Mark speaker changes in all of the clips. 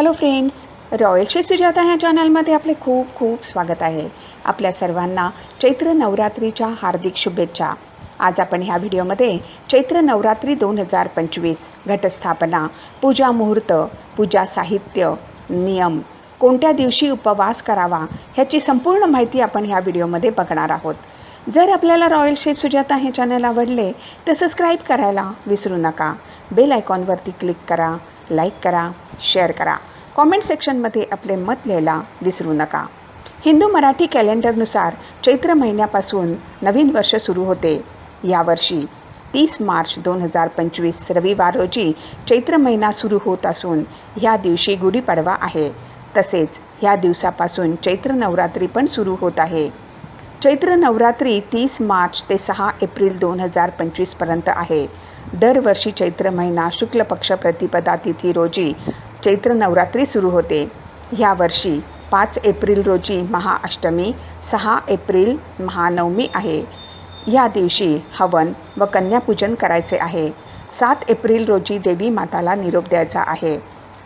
Speaker 1: Hello friends royal chef Sujata ह्या चॅनलमध्ये आपले खूप खूप स्वागत आहे. आपल्या सर्वांना चैत्र नवरात्रीच्या हार्दिक शुभेच्छा. आज आपण ह्या व्हिडिओमध्ये चैत्र नवरात्री दोन हजार पंचवीस घटस्थापना पूजा मुहूर्त पूजा साहित्य नियम कोणत्या दिवशी उपवास करावा ह्याची संपूर्ण माहिती आपण ह्या व्हिडिओमध्ये बघणार आहोत. जर आपल्याला रॉयल शेफ सुजाता हे चॅनल आवडले तर सबस्क्राईब करायला विसरू नका. बेल आयकॉनवरती क्लिक करा लाईक करा शेअर करा. कॉमेंट सेक्शनमध्ये आपले मत लिहायला विसरू नका. हिंदू मराठी कॅलेंडरनुसार चैत्र महिन्यापासून नवीन वर्ष सुरू होते. यावर्षी तीस मार्च दोन हजार पंचवीस रविवार रोजी चैत्र महिना सुरू होत असून ह्या दिवशी गुढीपाडवा आहे. तसेच ह्या दिवसापासून चैत्र नवरात्री पण सुरू होत आहे. चैत्र नवरात्री तीस मार्च ते सहा एप्रिल दोन हजार पंचवीसपर्यंत आहे. दरवर्षी चैत्र महिना शुक्ल पक्ष प्रतिपदा तिथी रोजी चैत्र नवरात्री सुरू होते. ह्या वर्षी पाच एप्रिल रोजी महाअष्टमी सहा एप्रिल महानवमी आहे. या दिवशी हवन व कन्यापूजन करायचे आहे. सात एप्रिल रोजी देवी माताला निरोप द्यायचा आहे.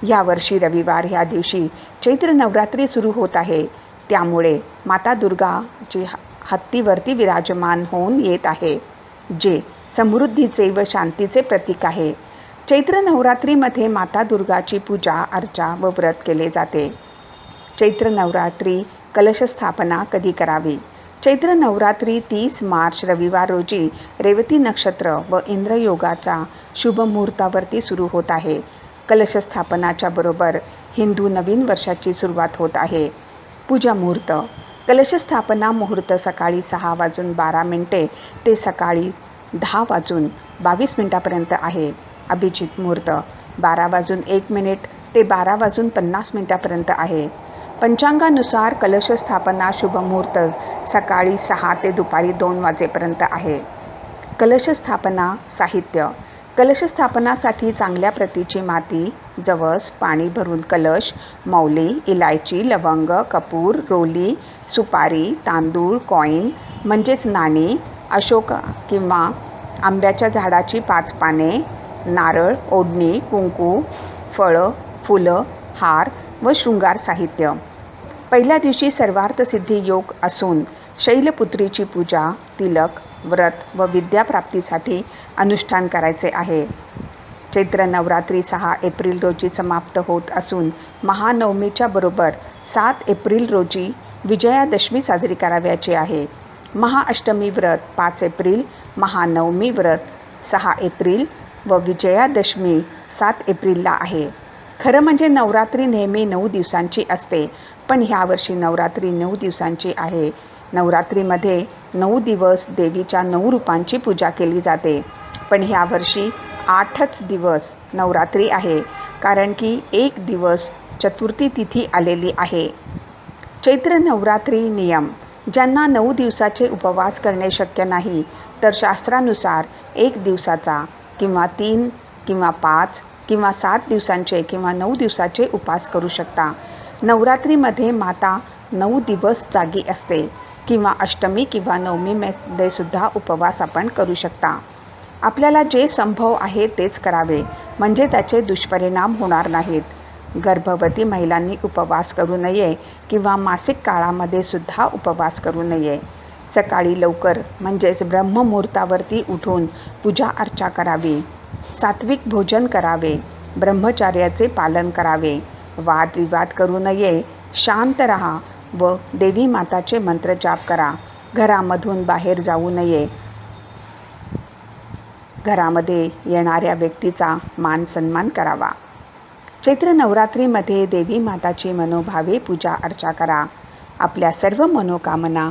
Speaker 1: यावर्षी रविवार ह्या दिवशी चैत्र नवरात्री सुरू होत आहे. त्यामुळे माता दुर्गाची ह- हत्तीवरती विराजमान होऊन येत आहे जे समृद्धीचे व शांतीचे प्रतीक आहे. चैत्र नवरात्रीमध्ये माता दुर्गाची पूजा अर्चा व व्रत केले जाते. चैत्र नवरात्री कलशस्थापना कधी करावी? चैत्र नवरात्री तीस मार्च रविवार रोजी रेवती नक्षत्र व इंद्रयोगाच्या शुभ मुहूर्तावरती सुरू होत आहे. कलशस्थापनाच्या बरोबर हिंदू नवीन वर्षाची सुरुवात होत आहे. पूजा मुहूर्त. कलशस्थापना मुहूर्त सकाळी सहा वाजून बारा मिनटे ते सकाळी दहा वाजून बावीस मिनटापर्यंत आहे. अभिजित मुहूर्त. बारा वाजून एक मिनिट ते बारा वाजून पन्नास मिनटापर्यंत आहे. पंचांगानुसार कलशस्थापना शुभ मुहूर्त सकाळी सहा ते दुपारी दोन वाजेपर्यंत आहे. कलशस्थापना साहित्य. कलशस्थापनासाठी चांगल्या प्रतीची माती जवस पाणी भरून कलश मौली इलायची लवंग कपूर रोली सुपारी तांदूळ कॉईन म्हणजेच नाणी अशोक किंवा आंब्याच्या झाडाची पाच पाने नारळ ओढणी कुंकू फळं फुलं हार व शृंगार साहित्य. पहिल्या दिवशी सर्वार्थसिद्धी योग असून शैलपुत्रीची पूजा तिलक व्रत व विद्याप्राप्तीसाठी अनुष्ठान करायचे आहे. चैत्र नवरात्री सहा एप्रिल रोजी समाप्त होत असून महानवमीच्या बरोबर सात एप्रिल रोजी विजयादशमी साजरी करावयाची आहे. महाअष्टमी व्रत पाच एप्रिल महानवमी व्रत सहा एप्रिल व विजयादशमी सात एप्रिलला आहे. खरं म्हणजे नवरात्री नेहमी नऊ दिवसांची असते पण ह्यावर्षी नवरात्री नऊ दिवसांची आहे. नवरात्रीमध्ये नऊ दिवस देवीच्या नऊ रूपांची पूजा केली जाते. पण ह्यावर्षी आठच दिवस नवरात्री आहे कारण की एक दिवस चतुर्थी तिथी आलेली आहे. चैत्र नवरात्री नियम ज्यांना नऊ दिवसाचे उपवास करणे शक्य नाही तर शास्त्रानुसार एक दिवसाचा किंवा तीन किंवा पाच किंवा सात दिवसांचे किंवा नऊ दिवसाचे उपास करू शकता. नवरात्रीमध्ये माता नऊ दिवस जागी असते किंवा अष्टमी किंवा नवमीमध्ये सुद्धा उपवास आपण करू शकता. आपल्याला जे संभव आहे तेच करावे म्हणजे त्याचे दुष्परिणाम होणार नाहीत. गर्भवती महिलांनी उपवास करू नये किंवा मासिक काळामध्ये सुद्धा उपवास करू नये. सकाळी लवकर म्हणजेच ब्रह्ममुहूर्तावरती उठून पूजा अर्चा करावी. सात्विक भोजन करावे. ब्रह्मचार्याचे पालन करावे. वादविवाद करू नये. शांत रहा व देवी माताचे मंत्र जाप करा. घरामधून बाहेर जाऊ नये. घरामध्ये येणाऱ्या व्यक्तीचा मान सन्मान करावा. चैत्र नवरात्रीमध्ये देवी माताची मनोभावे पूजा अर्चा करा. आपल्या सर्व मनोकामना